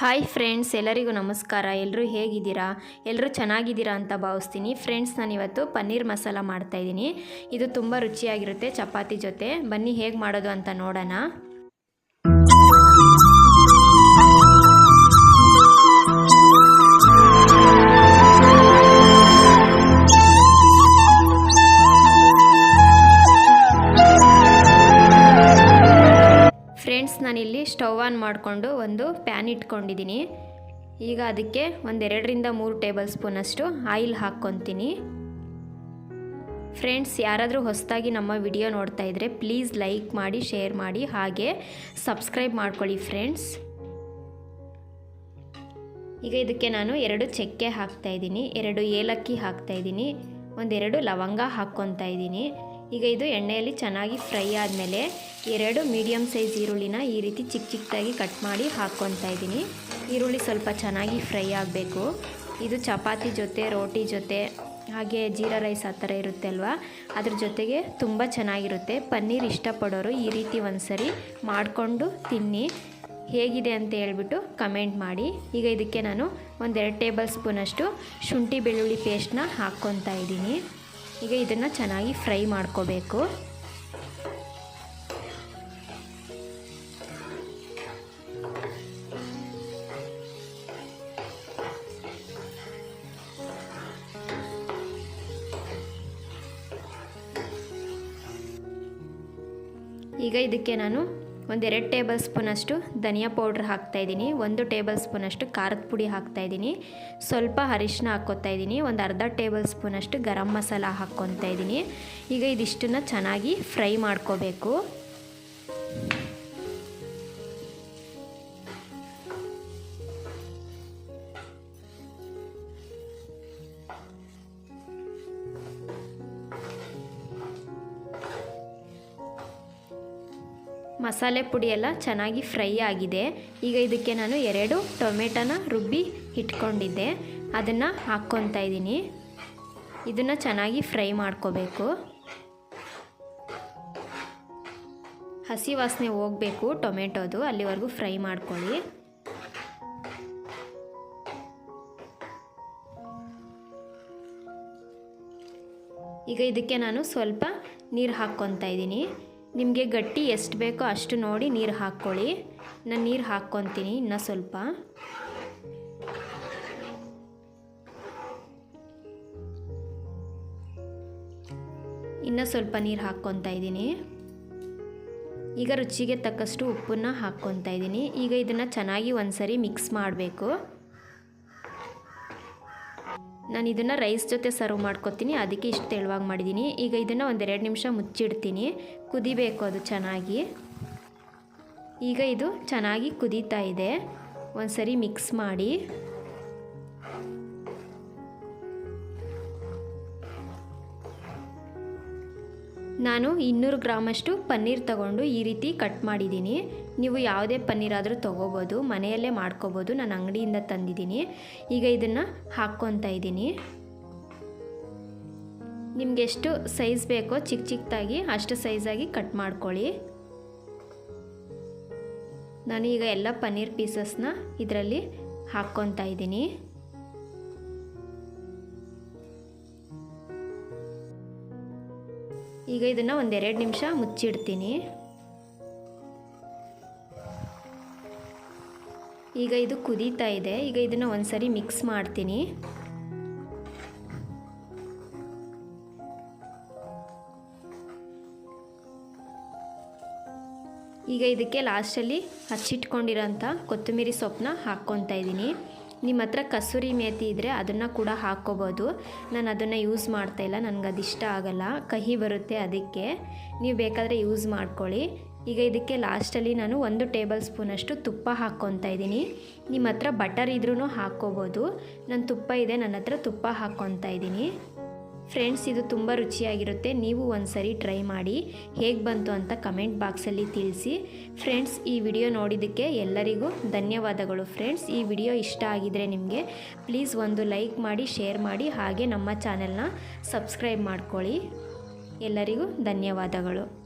Hi friends ಎಲ್ಲರಿಗೂ ನಮಸ್ಕಾರ. ಎಲ್ಲರೂ ಹೇಗಿದ್ದೀರಾ? ಎಲ್ಲರೂ ಚೆನ್ನಾಗಿದ್ದೀರಾ ಅಂತ ಭಾವಿಸ್ತೀನಿ. ಫ್ರೆಂಡ್ಸ್ ನಾನಿವತ್ತು ಪನ್ನೀರ್ ಮಸಾಲ ಮಾಡ್ತಾಯಿದ್ದೀನಿ ಇದು ತುಂಬ ರುಚಿಯಾಗಿರುತ್ತೆ ಚಪಾತಿ ಜೊತೆ. ಬನ್ನಿ ಹೇಗೆ ಮಾಡೋದು ಅಂತ ನೋಡೋಣ. ನಾನಿಲ್ಲಿ ಸ್ಟವ್ ಆನ್ ಮಾಡಿಕೊಂಡು ಒಂದು ಪ್ಯಾನ್ ಇಟ್ಕೊಂಡಿದ್ದೀನಿ. ಈಗ ಅದಕ್ಕೆ ಒಂದೆರಡರಿಂದ ಮೂರು ಟೇಬಲ್ ಸ್ಪೂನಷ್ಟು ಆಯಿಲ್ ಹಾಕ್ಕೊತೀನಿ. ಫ್ರೆಂಡ್ಸ್, ಯಾರಾದರೂ ಹೊಸದಾಗಿ ನಮ್ಮ ವಿಡಿಯೋ ನೋಡ್ತಾ ಇದ್ದರೆ ಪ್ಲೀಸ್ ಲೈಕ್ ಮಾಡಿ, ಶೇರ್ ಮಾಡಿ, ಹಾಗೆ ಸಬ್ಸ್ಕ್ರೈಬ್ ಮಾಡ್ಕೊಳ್ಳಿ ಫ್ರೆಂಡ್ಸ್. ಈಗ ಇದಕ್ಕೆ ನಾನು ಎರಡು ಚಕ್ಕೆ ಹಾಕ್ತಾ ಇದ್ದೀನಿ. ಎರಡು ಏಲಕ್ಕಿ ಹಾಕ್ತಾ ಇದ್ದೀನಿ. ಒಂದೆರಡು ಲವಂಗ ಹಾಕ್ಕೊತಾ ಇದ್ದೀನಿ. ಈಗ ಇದು ಎಣ್ಣೆಯಲ್ಲಿ ಚೆನ್ನಾಗಿ ಫ್ರೈ ಆದಮೇಲೆ ಎರಡು ಮೀಡಿಯಮ್ ಸೈಜ್ ಈರುಳ್ಳಿನ ಈ ರೀತಿ ಚಿಕ್ಕ ಚಿಕ್ಕದಾಗಿ ಕಟ್ ಮಾಡಿ ಹಾಕ್ಕೊತಾ ಇದ್ದೀನಿ. ಈರುಳ್ಳಿ ಸ್ವಲ್ಪ ಚೆನ್ನಾಗಿ ಫ್ರೈ ಆಗಬೇಕು. ಇದು ಚಪಾತಿ ಜೊತೆ, ರೋಟಿ ಜೊತೆ, ಹಾಗೆ ಜೀರಾ ರೈಸ್ ಆ ಥರ ಇರುತ್ತೆ ಅಲ್ವಾ? ಅದ್ರ ಜೊತೆಗೆ ತುಂಬ ಚೆನ್ನಾಗಿರುತ್ತೆ. ಪನ್ನೀರ್ ಇಷ್ಟಪಡೋರು ಈ ರೀತಿ ಒಂದ್ಸರಿ ಮಾಡಿಕೊಂಡು ತಿನ್ನಿ. ಹೇಗಿದೆ ಅಂತ ಹೇಳ್ಬಿಟ್ಟು ಕಮೆಂಟ್ ಮಾಡಿ. ಈಗ ಇದಕ್ಕೆ ನಾನು ಒಂದೆರಡು ಟೇಬಲ್ ಸ್ಪೂನಷ್ಟು ಶುಂಠಿ ಬೆಳ್ಳುಳ್ಳಿ ಪೇಸ್ಟ್ನ ಹಾಕ್ಕೊತಾ ಇದ್ದೀನಿ. ಈಗ ಇದನ್ನು ಚೆನ್ನಾಗಿ ಫ್ರೈ ಮಾಡ್ಕೋಬೇಕು. ಈಗ ಇದಕ್ಕೆ ನಾನು ಒಂದೆರಡು ಟೇಬಲ್ ಸ್ಪೂನಷ್ಟು ಧನಿಯಾ ಪೌಡ್ರ್ ಹಾಕ್ತಾಯಿದ್ದೀನಿ ಒಂದು ಟೇಬಲ್ ಸ್ಪೂನಷ್ಟು ಖಾರದ ಪುಡಿ ಹಾಕ್ತಾಯಿದ್ದೀನಿ ಸ್ವಲ್ಪ ಅರಿಶಿನ ಹಾಕ್ಕೊತಾ ಇದ್ದೀನಿ, ಒಂದು ಅರ್ಧ ಟೇಬಲ್ ಸ್ಪೂನಷ್ಟು ಗರಂ ಮಸಾಲ ಹಾಕ್ಕೊತಾ ಇದ್ದೀನಿ. ಈಗ ಇದಿಷ್ಟನ್ನು ಚೆನ್ನಾಗಿ ಫ್ರೈ ಮಾಡ್ಕೋಬೇಕು. ಮಸಾಲೆ ಪುಡಿ ಎಲ್ಲ ಚೆನ್ನಾಗಿ ಫ್ರೈ ಆಗಿದೆ. ಈಗ ಇದಕ್ಕೆ ನಾನು ಎರಡು ಟೊಮೆಟೊನ ರುಬ್ಬಿ ಇಟ್ಕೊಂಡಿದ್ದೆ. ಅದನ್ನು ಹಾಕ್ಕೊತಾ ಇದ್ದೀನಿ. ಇದನ್ನು ಚೆನ್ನಾಗಿ ಫ್ರೈ ಮಾಡ್ಕೋಬೇಕು. ಹಸಿ ವಾಸನೆ ಹೋಗಬೇಕು ಟೊಮೆಟೊದು, ಅಲ್ಲಿವರೆಗೂ ಫ್ರೈ ಮಾಡ್ಕೊಳ್ಳಿ. ಈಗ ಇದಕ್ಕೆ ನಾನು ಸ್ವಲ್ಪ ನೀರು ಹಾಕ್ಕೊತಾ ಇದ್ದೀನಿ. ನಿಮಗೆ ಗಟ್ಟಿ ಎಷ್ಟು ಬೇಕೋ ಅಷ್ಟು ನೋಡಿ ನೀರು ಹಾಕ್ಕೊಳ್ಳಿ. ನಾನು ನೀರು ಹಾಕ್ಕೊತೀನಿ ಇನ್ನು ಸ್ವಲ್ಪ. ಇನ್ನು ಸ್ವಲ್ಪ ನೀರು ಹಾಕ್ಕೊತಾ ಇದ್ದೀನಿ. ಈಗ ರುಚಿಗೆ ತಕ್ಕಷ್ಟು ಉಪ್ಪನ್ನು ಹಾಕ್ಕೊತಾ ಇದ್ದೀನಿ. ಈಗ ಇದನ್ನು ಚೆನ್ನಾಗಿ ಒಂದ್ಸರಿ ಮಿಕ್ಸ್ ಮಾಡಬೇಕು. ನಾನು ಇದನ್ನು ರೈಸ್ ಜೊತೆ ಸರ್ವ್ ಮಾಡ್ಕೊತೀನಿ. ಅದಕ್ಕೆ ಇಷ್ಟು ತೆಳುವಾಗಿ ಮಾಡಿದ್ದೀನಿ ಈಗ ಇದನ್ನು ಒಂದೆರಡು ನಿಮಿಷ ಮುಚ್ಚಿಡ್ತೀನಿ. ಕುದಿಬೇಕು ಅದು ಚೆನ್ನಾಗಿ. ಈಗ ಇದು ಚೆನ್ನಾಗಿ ಕುದೀತಾ ಇದೆ. ಒಂದು ಸರಿ ಮಿಕ್ಸ್ ಮಾಡಿ. ನಾನು ಇನ್ನೂರು ಗ್ರಾಮಷ್ಟು ಪನ್ನೀರ್ ತಗೊಂಡು ಈ ರೀತಿ ಕಟ್ ಮಾಡಿದ್ದೀನಿ. ನೀವು ಯಾವುದೇ ಪನ್ನೀರ್ ಆದರೂ ತೊಗೋಬೋದು, ಮನೆಯಲ್ಲೇ ಮಾಡ್ಕೋಬೋದು, ನಾನು ಅಂಗಡಿಯಿಂದ ತಂದಿದ್ದೀನಿ. ಈಗ ಇದನ್ನು ಹಾಕ್ಕೊತಾ ಇದ್ದೀನಿ. ನಿಮ್ಗೆ ಎಷ್ಟು ಸೈಜ್ ಬೇಕೋ ಚಿಕ್ಕ ಚಿಕ್ಕದಾಗಿ ಅಷ್ಟು ಸೈಜಾಗಿ ಕಟ್ ಮಾಡ್ಕೊಳ್ಳಿ. ನಾನು ಈಗ ಎಲ್ಲ ಪನ್ನೀರ್ ಪೀಸಸ್ನ ಇದರಲ್ಲಿ ಹಾಕ್ಕೊತಾ ಇದ್ದೀನಿ. ಈಗ ಇದನ್ನು ಒಂದೆರಡು ನಿಮಿಷ ಮುಚ್ಚಿಡ್ತೀನಿ. ಈಗ ಇದು ಕುದೀತಾ ಇದೆ. ಈಗ ಇದನ್ನು ಒಂದ್ಸರಿ ಮಿಕ್ಸ್ ಮಾಡ್ತೀನಿ. ಈಗ ಇದಕ್ಕೆ ಲಾಸ್ಟಲ್ಲಿ ಹಚ್ಚಿಟ್ಕೊಂಡಿರೋಂಥ ಕೊತ್ತಂಬರಿ ಸೊಪ್ಪನ್ನ ಹಾಕ್ಕೊತಾ ಇದ್ದೀನಿ ನಿಮ್ಮ ಹತ್ರ ಕಸೂರಿ ಮೇತಿ ಇದ್ದರೆ ಅದನ್ನು ಕೂಡ ಹಾಕ್ಕೋಬೋದು. ನಾನು ಅದನ್ನು ಯೂಸ್ ಮಾಡ್ತಾ ಇಲ್ಲ, ನನಗೆ ಇಷ್ಟ ಆಗಲ್ಲ. ಕಹಿ ಬರುತ್ತೆ ಅದಕ್ಕೆ. ನೀವು ಬೇಕಾದರೆ ಯೂಸ್ ಮಾಡ್ಕೊಳ್ಳಿ. ಈಗ ಇದಕ್ಕೆ ಲಾಸ್ಟಲ್ಲಿ ನಾನು ಒಂದು ಟೇಬಲ್ ಸ್ಪೂನಷ್ಟು ತುಪ್ಪ ಹಾಕ್ಕೊತಾ ಇದ್ದೀನಿ. ನಿಮ್ಮ ಹತ್ರ ಬಟರ್ ಇದ್ರೂ ಹಾಕ್ಕೋಬೋದು. ನನ್ನ ತುಪ್ಪ ಇದೆ ನನ್ನ ಹತ್ರ ತುಪ್ಪ ಹಾಕ್ಕೊತಾ ಇದ್ದೀನಿ. ಫ್ರೆಂಡ್ಸ್ ಇದು ತುಂಬ ರುಚಿಯಾಗಿರುತ್ತೆ. ನೀವು ಒಂದು ಸರಿ ಟ್ರೈ ಮಾಡಿ ಹೇಗೆ ಬಂತು ಅಂತ ಕಮೆಂಟ್ ಬಾಕ್ಸಲ್ಲಿ ತಿಳಿಸಿ. ಫ್ರೆಂಡ್ಸ್ ಈ ವಿಡಿಯೋ ನೋಡಿದ್ದಕ್ಕೆ ಎಲ್ಲರಿಗೂ ಧನ್ಯವಾದಗಳು. ಫ್ರೆಂಡ್ಸ್ ಈ ವಿಡಿಯೋ ಇಷ್ಟ ಆಗಿದರೆ ನಿಮಗೆ ಪ್ಲೀಸ್ ಒಂದು ಲೈಕ್ ಮಾಡಿ ಶೇರ್ ಮಾಡಿ, ಹಾಗೆ ನಮ್ಮ ಚಾನೆಲ್ನ ಸಬ್ಸ್ಕ್ರೈಬ್ ಮಾಡ್ಕೊಳ್ಳಿ. ಎಲ್ಲರಿಗೂ ಧನ್ಯವಾದಗಳು.